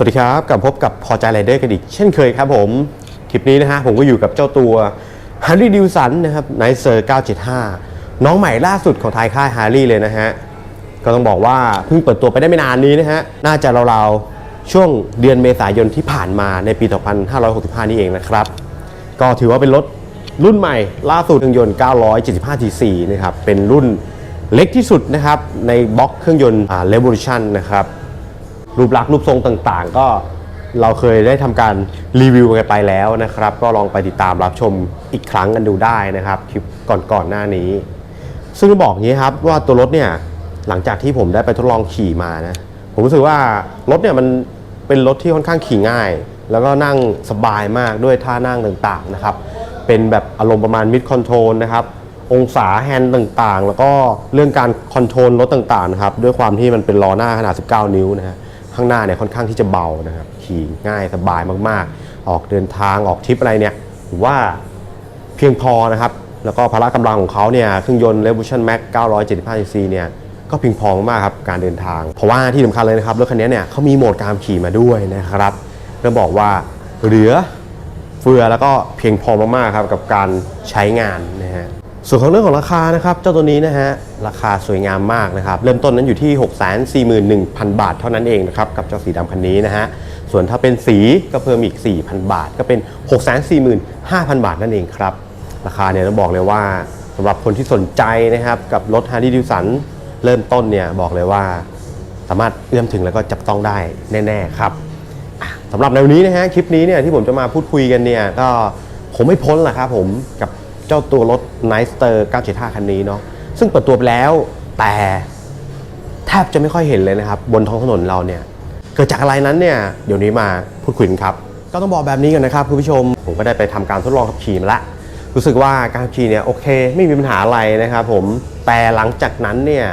สวัสดีครับกลับพบกับพอใจไรเดอร์กันอีก เช่นเคยครับผม คลิปนี้นะฮะ ผมก็อยู่กับเจ้าตัว Harley d a v i d s o n นะครับ n i c e r 975 น้องใหม่ล่าสุดของทายค่าย Harley เลยนะฮะ ก็ต้องบอกว่าเพิ่งเปิดตัวไปได้ไม่นานนี้นะฮะ น่าจะราวๆ ช่วงเดือนเมษายนที่ผ่านมาในปี 2565 นี่เองนะครับ ก็ถือว่าเป็นรถรุ่นใหม่ล่าสุดเครื่องยนต์ 975 cc นะครับเป็นรุ่นเล็กที่สุดนะครับในบล็อกเครื่องยนต์อ่า Revolution นะครับ รูปลักษณ์รูปทรงต่างๆ ก็เราเคยได้ทำการรีวิวกันไปแล้วนะครับ ก็ลองไปติดตามรับชมอีกครั้งกันดูได้นะครับคลิปก่อนๆหน้านี้ ซึ่งบอกงี้ครับว่าตัวรถเนี่ยหลังจากที่ผมได้ไปทดลองขี่มานะผมรู้สึกว่ารถเนี่ยมันเป็นรถที่ค่อนข้างขี่ง่าย แล้วก็นั่งสบายมากด้วยท่านั่งต่างๆนะครับเป็นแบบอารมณ์ประมาณมิดคอนโทรลนะครับองศาแฮนด์ต่างๆ แล้วก็เรื่องการคอนโทรลรถต่างๆนะครับด้วยความที่มันเป็นล้อหน้าขนาด 19 นิ้วนะฮะ ข้างหน้าเนี่ยค่อนข้างที่จะเบานะครับขี่ง่ายสบายมากๆ ออกเดินทางออกทริปอะไรเนี่ยผมว่าเพียงพอนะครับ แล้วก็พละกำลังของเขาเนี่ยเครื่องยนต์ Revolution Max 975 cc เนี่ยก็เพียงพอมากๆครับการเดินทาง เพราะว่าที่สำคัญเลยนะครับรถคันนี้เนี่ยเขามีโหมดการขี่มาด้วยนะครับเรื่องบอกว่าเหลือเฟือแล้วก็เพียงพอมากๆครับกับการใช้งานนะฮะ ส่วนของเรื่องของราคานะครับ เจ้าตัวนี้นะฮะราคาสวยงามมากนะครับ เริ่มต้นนั้นอยู่ที่ 641,000 บาทเท่านั้นเองนะครับ กับเจ้าสีดำคันนี้นะฮะส่วนถ้าเป็นสีก็เพิ่มอีก 4,000 บาท ก็เป็น 645,000 บาทนั่นเองครับ ราคาเนี่ยต้องบอกเลยว่าสำหรับคนที่สนใจนะครับ กับรถ Harley Davidson เริ่มต้นเนี่ยบอกเลยว่า สามารถเอื้อมถึงแล้วก็จับต้องได้แน่ ๆ ครับสำหรับในวันนี้นะฮะคลิปนี้เนี่ยที่ผมจะมาพูดคุยกันเนี่ยก็ผมไม่พ้นแหละครับผมกับ เจ้าตัวรถ n i c e t e r 975 คันนี้เนาะซึ่งเปิดตัวไปแล้วแต่แทบจะไม่ค่อยเห็นเลยนะครับ บนท้องถนนเราเนี่ยเกิดจากอะไรนั้นเนี่ยเดี๋ยวนี้มาพูดคุยกันครับ ก็ต้องบอกแบบนี้กันนะครับคุณผู้ชมผมก็ได้ไปทำการทดลองขับขี่มาละรู้สึกว่าการขับขี่เนี่ยโอเค ไม่มีปัญหาอะไรนะครับผมแต่หลังจากนั้นเนี่ย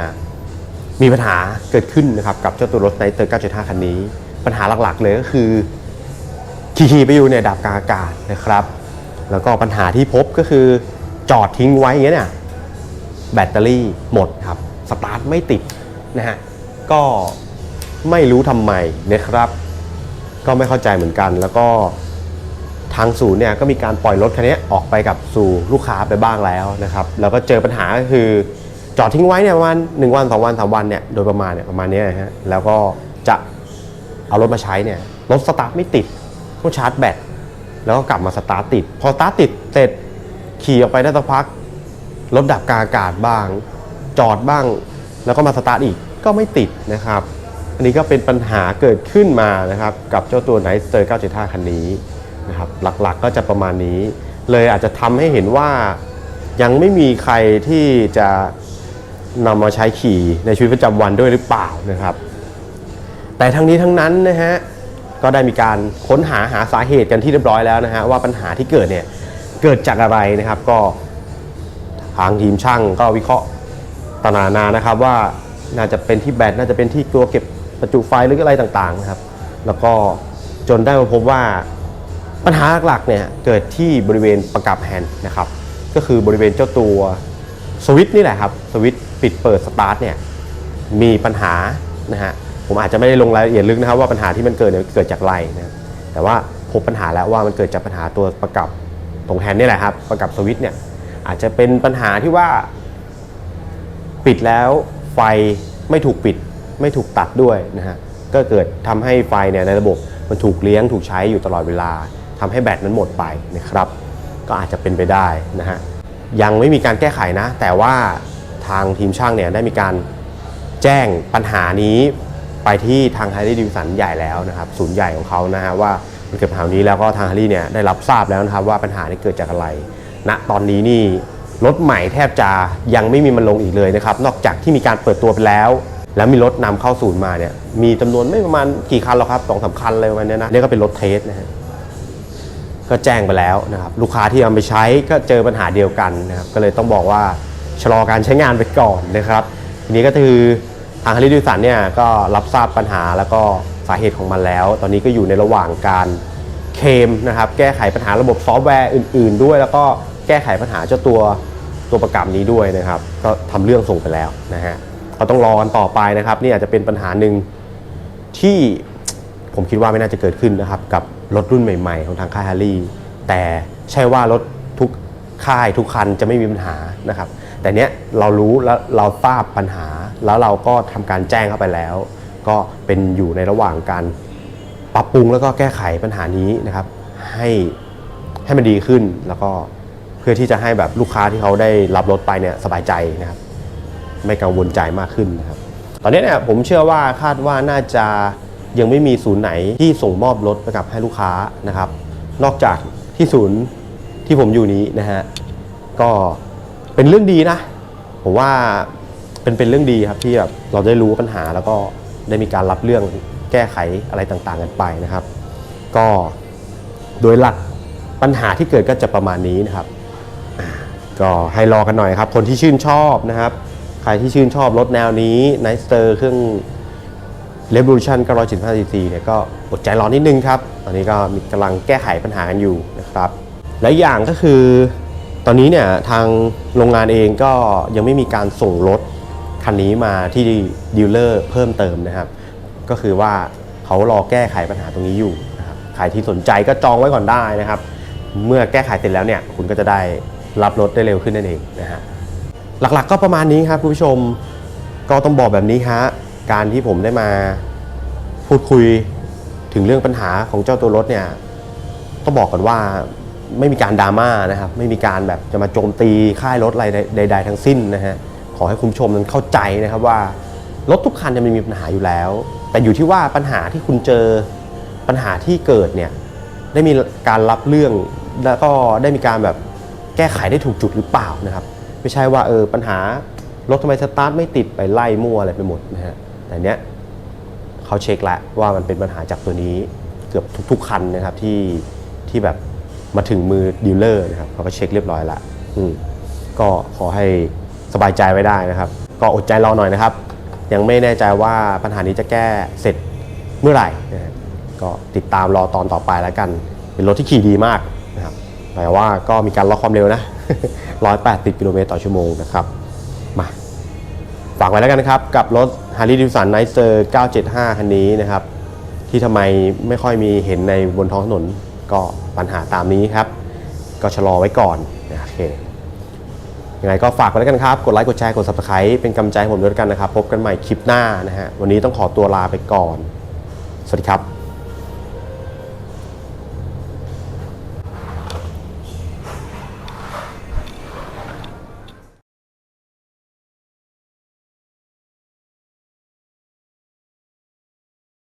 มีปัญหาเกิดขึ้นนะครับกับเจ้าตัวรถไนเตอร์975คันนี้ ปัญหาหลักๆเลยก็คือขี่ๆไปอยู่เนี่ยดับกลางอากาศนะครับ แล้วก็ปัญหาที่พบก็คือจอดทิ้งไว้อย่างเงี้ยเนี่ยแบตเตอรี่หมดครับสตาร์ทไม่ติดนะฮะก็ไม่รู้ทำไมนะครับ ก็ไม่เข้าใจเหมือนกัน แล้วก็ทางศูนย์เนี่ยก็มีการปล่อยรถคันนี้ออกไปกับสู่ลูกค้าไปบ้างแล้วนะครับ แล้วก็เจอปัญหาก็คือจอดทิ้งไว้เนี่ยประมาณ1วัน2วัน3วันเนี่ยโดยประมาณเนี่ยประมาณนี้นะฮะแล้วก็จะเอารถมาใช้เนี่ยรถสตาร์ทไม่ติดต้องชาร์จแบต แล้วก็กลับมาสตาร์ทติด พอสตาร์ทติดเสร็จขี่ออกไปได้สักพักรถดับกลางอากาศบ้าง จอดบ้าง แล้วก็มาสตาร์ทอีกก็ไม่ติดนะครับ อันนี้ก็เป็นปัญหาเกิดขึ้นมานะครับ กับเจ้าตัว n i c e t e r 975 คันนี้นะครับหลักๆก็จะประมาณนี้ เลยอาจจะทำให้เห็นว่ายังไม่มีใครที่จะนำมาใช้ขี่ในชีวิตประจำวันด้วยหรือเปล่านะครับ แต่ทั้งนี้ทั้งนั้นนะฮะ ก็ได้มีการค้นหาหาสาเหตุกันที่เรียบร้อยแล้วนะฮะว่าปัญหาที่เกิดเนี่ยเกิดจากอะไรนะครับก็ทางทีมช่างก็วิเคราะห์ตนานานะครับว่าน่าจะเป็นที่แบตน่าจะเป็นที่ตัวเก็บประจุไฟหรืออะไรต่างๆนะครับ แล้วก็จนได้มาพบว่าปัญหาหลักๆเนี่ยเกิดที่บริเวณประกับแฮนด์นะครับ ก็คือบริเวณเจ้าตัวสวิตช์นี่แหละครับสวิตช์ปิดเปิดสตาร์ทเนี่ยมีปัญหานะฮะ ผมอาจจะไม่ได้ลงรายละเอียดลึกนะครับ ว่าปัญหาที่มันเกิดเนี่ยเกิดจากอะไรนะแต่ว่าพบปัญหาแล้วว่ามันเกิดจากปัญหาตัวประกับตรงแฮนด์นี่แหละครับ ประกับสวิตช์เนี่ยอาจจะเป็นปัญหาที่ว่า ปิดแล้วไฟไม่ถูกปิด ไม่ถูกตัดด้วยนะฮะก็เกิดทำให้ไฟเนี่ยในระบบมันถูกเลี้ยงถูกใช้อยู่ตลอดเวลาทำให้แบตนั้นหมดไปนะครับ ก็อาจจะเป็นไปได้นะฮะยังไม่มีการแก้ไขนะ แต่ว่าทางทีมช่างเนี่ยได้มีการแจ้งปัญหานี้ ไปที่ทาง Harley Davidson ใหญ่แล้วนะครับศูนย์ใหญ่ของเขานะฮะว่ามันเกิดปัญหานี้แล้วก็ทาง Harley เนี่ยได้รับทราบแล้วนะครับว่าปัญหานี้เกิดจากอะไรณตอนนี้นี่รถใหม่แทบจะยังไม่มีมันลงอีกเลยนะครับนอกจากที่มีการเปิดตัวไปแล้ว แล้วมีรถนำเข้าศูนย์มาเนี่ยมีจำนวนไม่ประมาณกี่คันหรอกครับสองสามคันเลยวันนี้นะนี่ก็เป็นรถเทสนะฮะก็แจ้งไปแล้วนะครับลูกค้าที่เอาไปใช้ก็เจอปัญหาเดียวกันนะครับก็เลยต้องบอกว่าชะลอการใช้งานไปก่อนนะครับทีนี้ก็คือ ทางฮาริดิสันเนี่ยก็รับทราบปัญหาแล้วก็สาเหตุของมันแล้ว ตอนนี้ก็อยู่ในระหว่างการเคมนะครับแก้ไขปัญหาระบบซอฟต์แวร์อื่น ๆ ด้วย แล้วก็แก้ไขปัญหาเจ้าตัวตัวประกันนี้ด้วยนะครับ ก็ทำเรื่องส่งไปแล้วนะฮะก็ต้องรอกันต่อไปนะครับนี่อาจจะเป็นปัญหาหนึ่งที่ผมคิดว่าไม่น่าจะเกิดขึ้นนะครับ กับรถรุ่นใหม่ ๆ ของทางค่ายฮาร์ลีแต่ใช่ว่ารถทุกค่ายทุกคันจะไม่มีปัญหานะครับ แต่เนี้ยเรารู้แล้วเราทราบปัญหา แล้วเราก็ทำการแจ้งเข้าไปแล้ว ก็เป็นอยู่ในระหว่างการปรับปรุงแล้วก็แก้ไขปัญหานี้นะครับ ให้ให้มันดีขึ้นแล้วก็เพื่อที่จะให้แบบลูกค้าที่เขาได้รับรถไปเนี่ยสบายใจนะครับ ไม่กังวลใจมากขึ้นนะครับ ตอนนี้เนี่ยผมเชื่อว่าคาดว่าน่าจะยังไม่มีศูนย์ไหนที่ส่งมอบรถไปกับให้ลูกค้านะครับ นอกจากที่ศูนย์ที่ผมอยู่นี้นะฮะก็เป็นเรื่องดีนะ ผมว่า เป็นเป็นเรื่องดีครับที่แบบเราได้รู้ปัญหาแล้วก็ได้มีการรับเรื่องแก้ไขอะไรต่างๆ กันไปนะครับ ก็โดยหลักปัญหาที่เกิดก็จะประมาณนี้นะครับก็ให้รอกันหน่อยครับ คนที่ชื่นชอบนะครับ ใครที่ชื่นชอบรถแนวนี้ n i สเตอร์เครื่อง Revolution 975 cc เนี่ยก็อดใจรอนิดนึงครับ ตอนนี้ก็มีกำลังแก้ไขปัญหากันอยู่นะครับ และอย่างก็คือ ตอนนี้เนี่ยทางโรงงานเองก็ยังไม่มีการส่งรถ คันนี้มาที่ดีลเลอร์เพิ่มเติมนะครับ ก็คือว่าเขารอแก้ไขปัญหาตรงนี้อยู่นะครับใครที่สนใจก็จองไว้ก่อนได้นะครับ เมื่อแก้ไขเสร็จแล้วเนี่ยคุณก็จะได้รับรถได้เร็วขึ้นนั่นเองนะฮะหลักๆก็ประมาณนี้ครับคุณผู้ชมก็ต้องบอกแบบนี้ฮะการที่ผมได้มาพูดคุยถึงเรื่องปัญหาของเจ้าตัวรถเนี่ยต้องบอกก่อนว่าไม่มีการดราม่านะครับ ไม่มีการแบบจะมาโจมตีค่ายรถอะไรใด ๆ ทั้งสิ้นนะฮะ ขอให้คุณผู้ชมนั้นเข้าใจนะครับว่ารถทุกคันจะมีปัญหาอยู่แล้ว แต่อยู่ที่ว่าปัญหาที่คุณเจอปัญหาที่เกิดเนี่ยได้มีการรับเรื่องแล้วก็ได้มีการแบบแก้ไขได้ถูกจุดหรือเปล่านะครับ ไม่ใช่ว่าเออปัญหารถทำไมสตาร์ทไม่ติดไปไล่มั่วอะไรไปหมดนะฮะแต่เนี้ยเขาเช็คแล้วว่ามันเป็นปัญหาจากตัวนี้เกือบทุก ๆ คันนะครับที่ที่แบบมาถึงมือดีลเลอร์นะครับเขาก็เช็คเรียบร้อยละอืมก็ขอให้ สบายใจไว้ได้นะครับ ก็อดใจรอหน่อยนะครับ ยังไม่แน่ใจว่าปัญหานี้จะแก้เสร็จเมื่อไหร่นะฮะก็ติดตามรอตอนต่อไปแล้วกัน เป็นรถที่ขี่ดีมากนะครับแต่ว่าก็มีการล็อกความเร็วนะ180กิโลเมตรต่อชั่วโมงนะครับมาฝากไว้แล้วกันนะครับ กับรถ Harley Davidson Nicer 975 คันนี้นะครับ ที่ทำไมไม่ค่อยมีเห็นในบนท้องถนนก็ปัญหาตามนี้ครับ ก็ชะลอไว้ก่อนนะโอเค ยังไงก็ฝากไว้แล้วกันครับ กดไลค์ กดแชร์ กด subscribe เป็นกำลังใจให้ผมด้วยกันนะครับ พบกันใหม่คลิปหน้านะฮะ วันนี้ต้องขอตัวลาไปก่อน สวัสดีครับ